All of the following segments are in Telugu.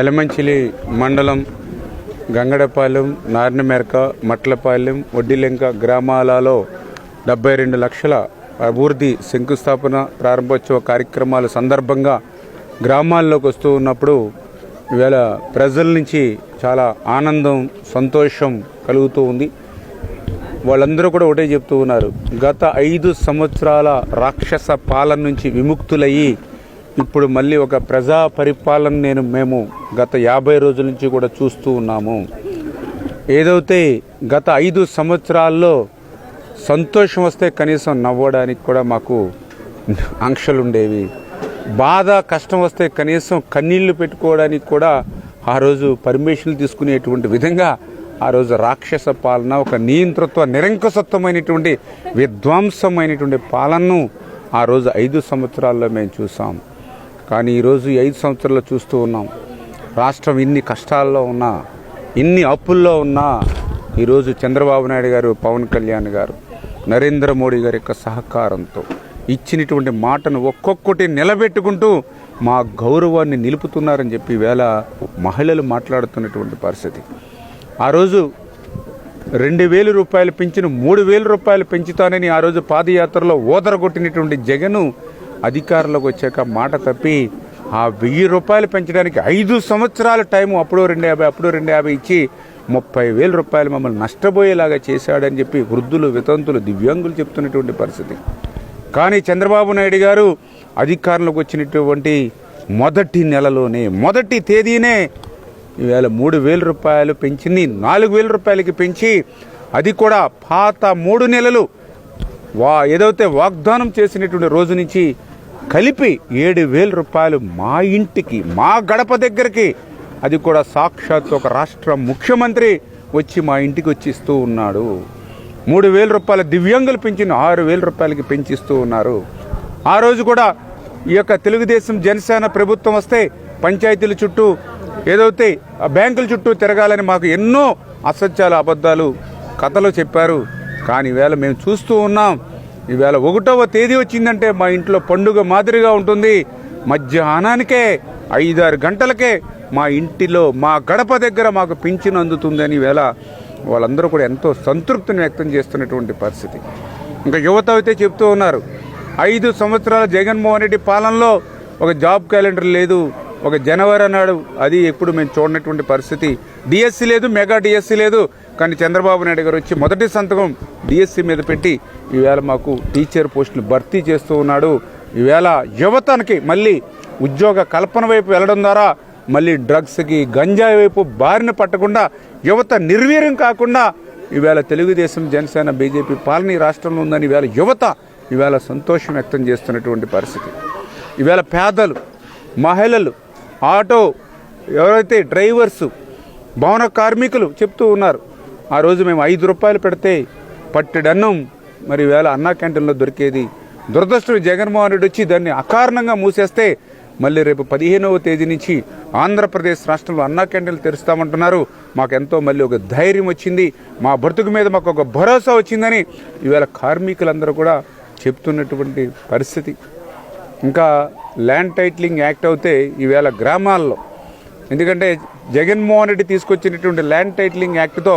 ఎలమంచిలి మండలం గంగడపాలెం నారినమెరక మట్లపాలెం వడ్డిలెంక గ్రామాలలో డెబ్బై రెండు లక్షల అభివృద్ధి శంకుస్థాపన ప్రారంభోత్సవ కార్యక్రమాల సందర్భంగా గ్రామాల్లోకి వస్తూ ఉన్నప్పుడు ఇవాళ ప్రజల నుంచి చాలా ఆనందం సంతోషం కలుగుతూ ఉంది. వాళ్ళందరూ కూడా ఒకటే చెప్తూ ఉన్నారు. గత ఐదు సంవత్సరాల రాక్షస పాలన నుంచి విముక్తులయ్యి ఇప్పుడు మళ్ళీ ఒక ప్రజా పరిపాలన నేను మేము గత యాభై రోజుల నుంచి కూడా చూస్తూ ఉన్నాము. ఏదైతే గత ఐదు సంవత్సరాల్లో సంతోషం వస్తే కనీసం నవ్వడానికి కూడా మాకు ఆంక్షలు ఉండేవి. బాధ కష్టం వస్తే కనీసం కన్నీళ్ళు పెట్టుకోవడానికి కూడా ఆ రోజు పర్మిషన్లు తీసుకునేటువంటి విధంగా ఆ రోజు రాక్షస పాలన ఒక నియంతృత్వ నిరంకుశత్వమైనటువంటి విధ్వంసమైనటువంటి పాలనను ఆ రోజు ఐదు సంవత్సరాల్లో మేము చూసాం. కానీ ఈరోజు ఈ ఐదు సంవత్సరాల్లో చూస్తూ ఉన్నాం. రాష్ట్రం ఇన్ని కష్టాల్లో ఉన్నా ఇన్ని అప్పుల్లో ఉన్నా ఈరోజు చంద్రబాబు నాయుడు గారు పవన్ కళ్యాణ్ గారు నరేంద్ర మోడీ గారి యొక్క సహకారంతో ఇచ్చినటువంటి మాటను ఒక్కొక్కటి నిలబెట్టుకుంటూ మా గౌరవాన్ని నిలుపుతున్నారని చెప్పి వేళ మహిళలు మాట్లాడుతున్నటువంటి పరిస్థితి. ఆ రోజు రెండు వేల రూపాయలు పెంచిన మూడు వేల రూపాయలు పెంచుతానని ఆ రోజు పాదయాత్రలో ఓదరగొట్టినటువంటి జగను అధికారంలోకి వచ్చాక మాట తప్పి ఆ వెయ్యి రూపాయలు పెంచడానికి ఐదు సంవత్సరాల టైం అప్పుడు రెండు యాభై అప్పుడు రెండు యాభై ఇచ్చి ముప్పై వేల రూపాయలు మమ్మల్ని నష్టపోయేలాగా చేశాడని చెప్పి వృద్ధులు వితంతులు దివ్యాంగులు చెప్తున్నటువంటి పరిస్థితి. కానీ చంద్రబాబు నాయుడు గారు అధికారంలోకి వచ్చినటువంటి మొదటి నెలలోనే మొదటి తేదీనే ఈవేళ మూడు వేల రూపాయలు పెంచింది నాలుగు వేల రూపాయలకి పెంచి అది కూడా పాత మూడు నెలలు వా ఏదైతే వాగ్దానం చేసినటువంటి రోజు నుంచి కలిపి ఏడు వేల రూపాయలు మా ఇంటికి మా గడప దగ్గరికి. అది కూడా సాక్షాత్ ఒక రాష్ట్ర ముఖ్యమంత్రి వచ్చి మా ఇంటికి వచ్చి ఇస్తూ ఉన్నాడు. మూడు వేల రూపాయల దివ్యాంగులు పెంచిన ఆరు వేల రూపాయలకి పెంచిస్తూ ఉన్నారు. ఆ రోజు కూడా ఈ యొక్క తెలుగుదేశం జనసేన ప్రభుత్వం వస్తే పంచాయతీల చుట్టూ ఏదైతే ఆ బ్యాంకుల చుట్టూ తిరగాలని మాకు ఎన్నో అసత్యాలు అబద్ధాలు కథలు చెప్పారు. కానీ ఈవేళ మేము చూస్తూ ఉన్నాం. ఈవేళ ఒకటవ తేదీ వచ్చిందంటే మా ఇంట్లో పండుగ మాదిరిగా ఉంటుంది. మధ్యాహ్నానికే ఐదారు గంటలకే మా ఇంటిలో మా గడప దగ్గర మాకు పింఛను అందుతుందని వేళ వాళ్ళందరూ కూడా ఎంతో సంతృప్తిని వ్యక్తం చేస్తున్నటువంటి పరిస్థితి. ఇంకా యువత అయితే చెప్తూ ఉన్నారు ఐదు సంవత్సరాల జగన్మోహన్ రెడ్డి పాలనలో ఒక జాబ్ క్యాలెండర్ లేదు. ఒక జనవరి నాడు అది ఎప్పుడు మేము చూడనటువంటి పరిస్థితి. డిఎస్సీ లేదు మెగా డిఎస్సీ లేదు. కానీ చంద్రబాబు నాయుడు గారు వచ్చి మొదటి సంతకం డిఎస్సీ మీద పెట్టి ఈవేళ మాకు టీచర్ పోస్టులు భర్తీ చేస్తూ ఉన్నాడు. ఈవేళ యువతనికి మళ్ళీ ఉద్యోగ కల్పన వైపు వెళ్ళడం ద్వారా మళ్ళీ డ్రగ్స్కి గంజాయి వైపు బారిన పట్టకుండా యువత నిర్వీర్యం కాకుండా ఈవేళ తెలుగుదేశం జనసేన బీజేపీ పాలన ఈ రాష్ట్రంలో ఉందని ఈవేళ యువత ఈవేళ సంతోషం వ్యక్తం చేస్తున్నటువంటి పరిస్థితి. ఈవేళ పేదలు మహిళలు ఆటో ఎవరైతే డ్రైవర్స్ భవన కార్మికులు చెప్తూ ఉన్నారు. ఆ రోజు మేము ఐదు రూపాయలు పెడితే పట్టెడన్నం మరి వేళ అన్నా క్యాంటీన్లో దొరికేది. దురదృష్టం జగన్మోహన్ రెడ్డి వచ్చి దాన్ని అకారణంగా మూసేస్తే మళ్ళీ రేపు పదిహేనవ తేదీ నుంచి ఆంధ్రప్రదేశ్ రాష్ట్రంలో అన్నా క్యాంటీన్లు తెరుస్తామంటున్నారు. మాకు ఎంతో మళ్ళీ ఒక ధైర్యం వచ్చింది. మా బ్రతుకు మీద మాకు ఒక భరోసా వచ్చిందని ఈవేళ కార్మికులందరూ కూడా చెప్తున్నటువంటి పరిస్థితి. ఇంకా ల్యాండ్ టైటిలింగ్ యాక్ట్ అవుతే ఈవేళ గ్రామాల్లో ఎందుకంటే జగన్మోహన్ రెడ్డి తీసుకొచ్చినటువంటి ల్యాండ్ టైటిలింగ్ యాక్ట్తో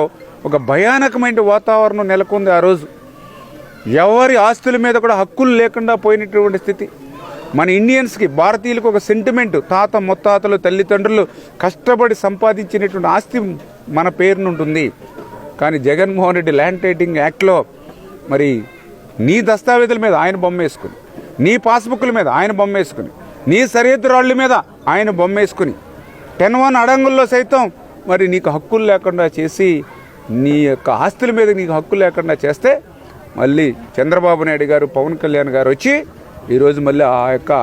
ఒక భయానకమైన వాతావరణం నెలకొంది ఆ రోజు. ఎవరి ఆస్తుల మీద కూడా హక్కులు లేకుండా పోయినటువంటి స్థితి. మన ఇండియన్స్కి భారతీయులకు ఒక సెంటిమెంట్ తాత ముత్తాతలు తల్లిదండ్రులు కష్టపడి సంపాదించినటువంటి ఆస్తి మన పేరునుంటుంది. కానీ జగన్మోహన్ రెడ్డి ల్యాండ్ టైటింగ్ యాక్ట్లో మరి నీ దస్తావేజుల మీద ఆయన బొమ్మ వేసుకుని నీ పాస్బుక్ల మీద ఆయన బొమ్మ వేసుకుని నీ సరిహద్దు రాళ్ళ మీద ఆయన బొమ్మ వేసుకుని టెన్ వన్ అడంగుల్లో సైతం మరి నీకు హక్కులు లేకుండా చేసి నీ యొక్క ఆస్తుల మీద నీకు హక్కులు లేకుండా చేస్తే మళ్ళీ చంద్రబాబు నాయుడు గారు పవన్ కళ్యాణ్ గారు వచ్చి ఈరోజు మళ్ళీ ఆ యొక్క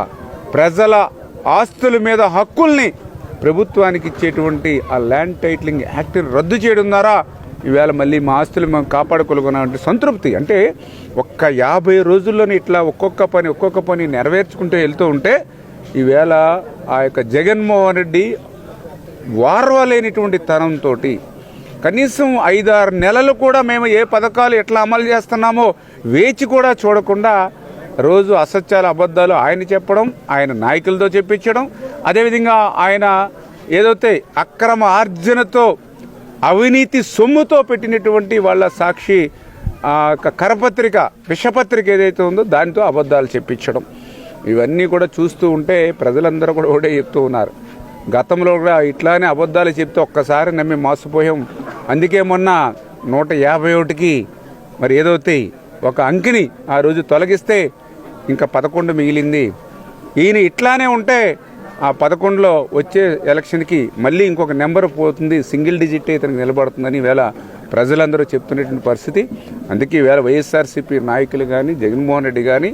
ప్రజల ఆస్తుల మీద హక్కుల్ని ప్రభుత్వానికి ఇచ్చేటువంటి ఆ ల్యాండ్ టైటిలింగ్ యాక్ట్ రద్దు చేయడం ద్వారా ఈవేళ మళ్ళీ మా ఆస్తులు మేము కాపాడుకోగలుగున్నామంటే సంతృప్తి. అంటే ఒక్క యాభై రోజుల్లోనే ఇట్లా ఒక్కొక్క పని ఒక్కొక్క పని నెరవేర్చుకుంటూ వెళ్తూ ఉంటే ఈవేళ ఆ యొక్క జగన్మోహన్ రెడ్డి వార్వలేనిటువంటి తనంతో కనీసం ఐదారు నెలలు కూడా మేము ఏ పథకాలు ఎట్లా అమలు చేస్తున్నామో వేచి కూడా చూడకుండా రోజు అసత్యాలు అబద్ధాలు ఆయన చెప్పడం ఆయన నాయకులతో చెప్పించడం అదేవిధంగా ఆయన ఏదైతే అక్రమ ఆర్జనతో అవినీతి సొమ్ముతో పెట్టినటువంటి వాళ్ళ సాక్షి కరపత్రిక విషపత్రిక ఏదైతే ఉందో దానితో అబద్ధాలు చెప్పించడం. ఇవన్నీ కూడా చూస్తూ ఉంటే ప్రజలందరూ కూడా ఒకటే చెప్తూ ఉన్నారు. గతంలో కూడా ఇట్లానే అబద్ధాలు చెప్తే ఒక్కసారి నమ్మి మోసపోయాం. అందుకే మొన్న నూట యాభై ఒకటికి మరి ఏదైతే ఒక అంకిని ఆ రోజు తొలగిస్తే ఇంకా పదకొండు మిగిలింది. ఈయన ఇట్లానే ఉంటే ఆ పదకొండులో వచ్చే ఎలక్షన్కి మళ్ళీ ఇంకొక నెంబర్ పోతుంది సింగిల్ డిజిట్ ఇతనికి నిలబడుతుందని ఈవేళ ప్రజలందరూ చెప్తున్నటువంటి పరిస్థితి. అందుకే ఈవేళ వైఎస్ఆర్సీపీ నాయకులు కానీ జగన్మోహన్ రెడ్డి కానీ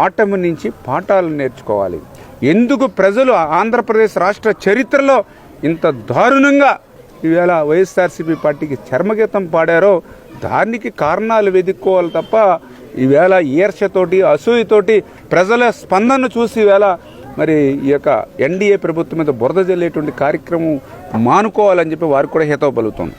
ఓటమి నుంచి పాఠాలు నేర్చుకోవాలి. ఎందుకు ప్రజలు ఆంధ్రప్రదేశ్ రాష్ట్ర చరిత్రలో ఇంత దారుణంగా ఈవేళ వైఎస్ఆర్సీపీ పార్టీకి చర్మగీతం పాడారో దానికి కారణాలు వెతుక్కోవాలి తప్ప ఈవేళ ఈర్ష్యతోటి అసూయతోటి ప్రజల స్పందన చూసి ఈవేళ మరి ఈ యొక్క ఎన్డీఏ ప్రభుత్వం మీద బురద జల్లేటువంటి కార్యక్రమం మానుకోవాలని చెప్పి వారికి కూడా హితవు పలుకుతుంది